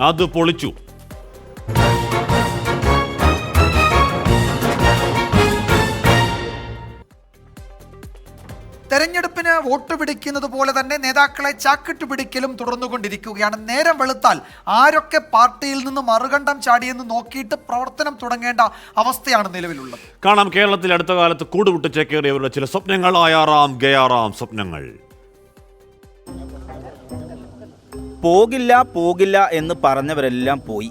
അത് പൊളിച്ചു. തെരഞ്ഞെടുപ്പിന് വോട്ട് പിടിക്കുന്നത് പോലെ തന്നെ നേതാക്കളെ ചാക്കിട്ട് പിടിക്കലും തുടർന്നുകൊണ്ടിരിക്കുകയാണ്. നേരം വെളുത്താൽ ആരൊക്കെ പാർട്ടിയിൽ നിന്ന് മറുകണ്ഠം ചാടിയെന്ന് നോക്കിയിട്ട് പ്രവർത്തനം തുടങ്ങേണ്ട അവസ്ഥയാണ് നിലവിലുള്ളത്. കാണാം കേരളത്തിൽ അടുത്ത കാലത്ത് കൂടുവിട്ട് ചേക്കേറിയവരുടെ ചില സ്വപ്നങ്ങൾ. ആയാറാം ഗയാറാം സ്വപ്നങ്ങൾ. പോകില്ല പോകില്ല എന്ന് പറഞ്ഞവരെല്ലാം പോയി.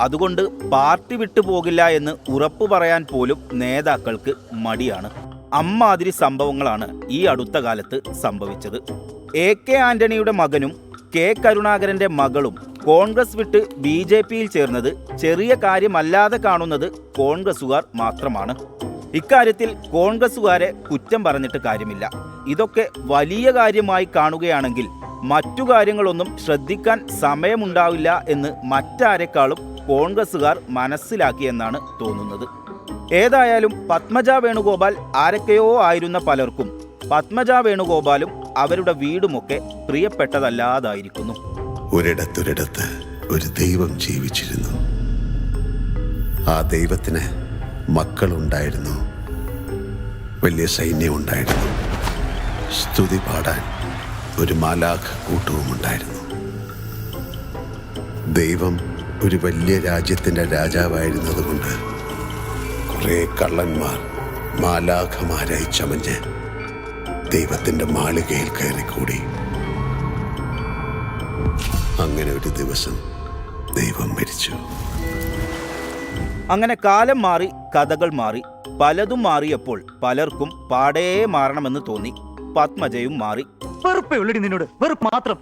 അതുകൊണ്ട് പാർട്ടി വിട്ടു പോകില്ല എന്ന് ഉറപ്പു പറയാൻ പോലും നേതാക്കൾക്ക് മടിയാണ്. അമ്മാതിരി സംഭവങ്ങളാണ് ഈ അടുത്ത കാലത്ത് സംഭവിച്ചത്. എ കെ ആന്റണിയുടെ മകനും കെ കരുണാകരന്റെ മകളും കോൺഗ്രസ് വിട്ട് ബി ജെ പിയിൽ ചേർന്നത് ചെറിയ കാര്യമല്ലാതെ കാണുന്നത് കോൺഗ്രസുകാർ മാത്രമാണ്. ഇക്കാര്യത്തിൽ കോൺഗ്രസുകാരെ കുറ്റം പറഞ്ഞിട്ട് കാര്യമില്ല. ഇതൊക്കെ വലിയ കാര്യമായി കാണുകയാണെങ്കിൽ മറ്റു കാര്യങ്ങളൊന്നും ശ്രദ്ധിക്കാൻ സമയമുണ്ടാവില്ല എന്ന് മറ്റാരെക്കാളും കോൺഗ്രസുകാർ മനസ്സിലാക്കിയെന്നാണ് തോന്നുന്നത്. ഏതായാലും പത്മജ വേണുഗോപാൽ ആരൊക്കെയോ ആയിരുന്ന പലർക്കും പത്മജ വേണുഗോപാലും അവരുടെ വീടുമൊക്കെ പ്രിയപ്പെട്ടതല്ലാതായിരിക്കുന്നു. ഒരിടത്തൊരിടത്ത് ഒരു ദൈവം ജീവിച്ചിരുന്നു. ആ ദൈവത്തിന് മക്കളുണ്ടായിരുന്നു. വലിയ സൈന്യം ഉണ്ടായിരുന്നു സ്തുതി പാടാൻ ഒരു മാലാഖ് കൂട്ടവുമുണ്ടായിരുന്നു ദൈവം ഒരു വലിയ രാജ്യത്തിന്റെ രാജാവായിരുന്നതുകൊണ്ട് കുറേ കള്ളന്മാർ മാലാഖമാരായി ചമഞ്ഞ് ദൈവത്തിന്റെ മാളികയിൽ കയറിക്കൂടി. അങ്ങനെ ഒരു ദിവസം ദൈവം മരിച്ചു. അങ്ങനെ കാലം മാറി കഥകൾ മാറി പലതും മാറിയപ്പോൾ പലർക്കും പാടേ മാറണമെന്ന് തോന്നി. പത്മജയും മാറി. വെറുപ്പേ ഉള്ളടി നിന്നോട്. വെറുപ്പ് മാത്രം.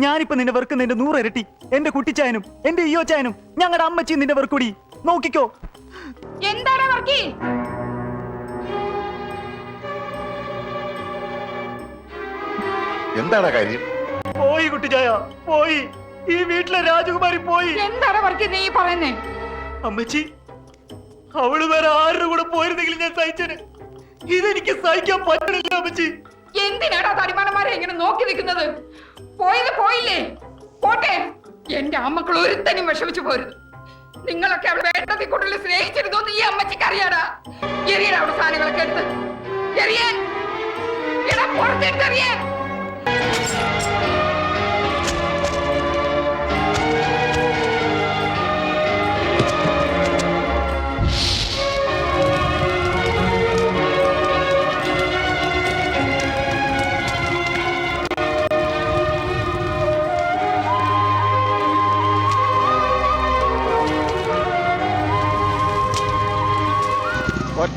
ഞാനിപ്പോ നിന്നെ വെറുക്കുന്നതിന്റെ നൂറിരട്ടി എന്റെ കുട്ടിച്ചായനും എന്റെ ഇയോച്ചായനും ഞങ്ങളുടെ അമ്മച്ചിയും നിന്റെ വെറുക്കൂടി. നോക്കിക്കോ. എന്താണ് വർക്കി? എന്താണ് കാര്യം? പോയി കുട്ടിച്ചായ പോയി. ഈ വീട്ടിലെ രാജകുമാരി പോയി. എന്താണ് വർക്കി നീ പറയുന്നേ? അമ്മച്ചി അവൾ വേറെ ആരുടെ കൂടെ പോയിരുന്നെങ്കിൽ ഞാൻ സഹിച്ചന്. ഇതെനിക്ക് സഹിക്കാൻ പറ്റണില്ല അമ്മച്ചി. എന്തിനാടാ തടിമാനന്മാരെ ഇങ്ങനെ നോക്കി നിൽക്കുന്നത്? പോയത് പോയില്ലേ? പോട്ടെ. എന്റെ അമ്മക്കൾ ഒരുത്തനും വിഷമിച്ചു പോരുത്. നിങ്ങളൊക്കെ അവളെ വേണ്ടതിൽ കൂടുതൽ സ്നേഹിച്ചിരുന്നു ഈ അമ്മച്ചിക്ക് അറിയാടാ. എറിയടാ അവിടെ സാധനങ്ങളൊക്കെ എടുത്ത്. എറിയാൻ. എടാ പുറത്തെടുത്ത്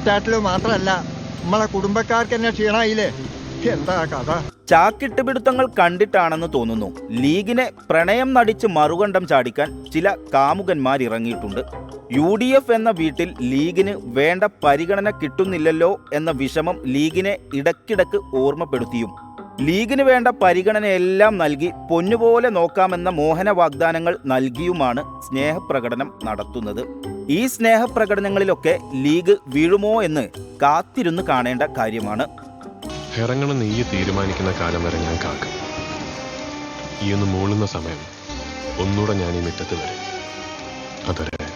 എറിയാൻ മാത്രമല്ല നമ്മളെ കുടുംബക്കാർക്ക് തന്നെ ക്ഷീണായില്ലേ? എന്താ കഥ? ചാക്കിട്ട് പിടുത്തങ്ങൾ കണ്ടിട്ടാണെന്ന് തോന്നുന്നു. ലീഗിനെ പ്രണയം നടിച്ച് മറുകണ്ഠം ചാടിക്കാൻ ചില കാമുകന്മാർ ഇറങ്ങിയിട്ടുണ്ട്. യു ഡി എഫ് എന്ന വീട്ടിൽ ലീഗിന് വേണ്ട പരിഗണന കിട്ടുന്നില്ലല്ലോ എന്ന വിഷമം ലീഗിനെ ഇടക്കിടക്ക് ഓർമ്മപ്പെടുത്തിയും ലീഗിന് വേണ്ട പരിഗണനയെല്ലാം നൽകി പൊന്നുപോലെ നോക്കാമെന്ന മോഹന വാഗ്ദാനങ്ങൾ നൽകിയുമാണ് സ്നേഹപ്രകടനം നടത്തുന്നത്. ഈ സ്നേഹപ്രകടനങ്ങളിലൊക്കെ ലീഗ് വീഴുമോ എന്ന് കാത്തിരുന്ന് കാണേണ്ട കാര്യമാണ്. ഇറങ്ങണം നീ തീരുമാനിക്കുന്ന കാലം വരെ ഞാൻ കാക്കും. ഈ ഒന്ന് മൂളുന്ന സമയം ഒന്നുകൂടെ ഞാൻ ഈ മുറ്റത്ത് വരും. അതുവരെ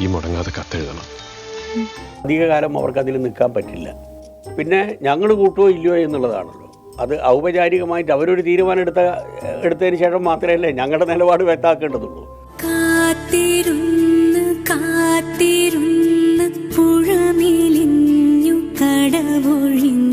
ഈ മുടങ്ങാതെ കത്തെഴുതണം. അധികകാലം അവർക്ക് അതിൽ നിൽക്കാൻ പറ്റില്ല. പിന്നെ ഞങ്ങൾ കൂട്ടുമോ ഇല്ലയോ എന്നുള്ളതാണല്ലോ. അത് ഔപചാരികമായിട്ട് അവരൊരു തീരുമാനം എടുത്ത എടുത്തതിന് ശേഷം മാത്രമല്ലേ ഞങ്ങളുടെ നിലപാട് വ്യക്താക്കേണ്ടതുള്ളൂ കാത്തിരുന്ന് കാത്തിരുന്ന് പുഴമേലിഞ്ഞു കടവൊഴിഞ്ഞു.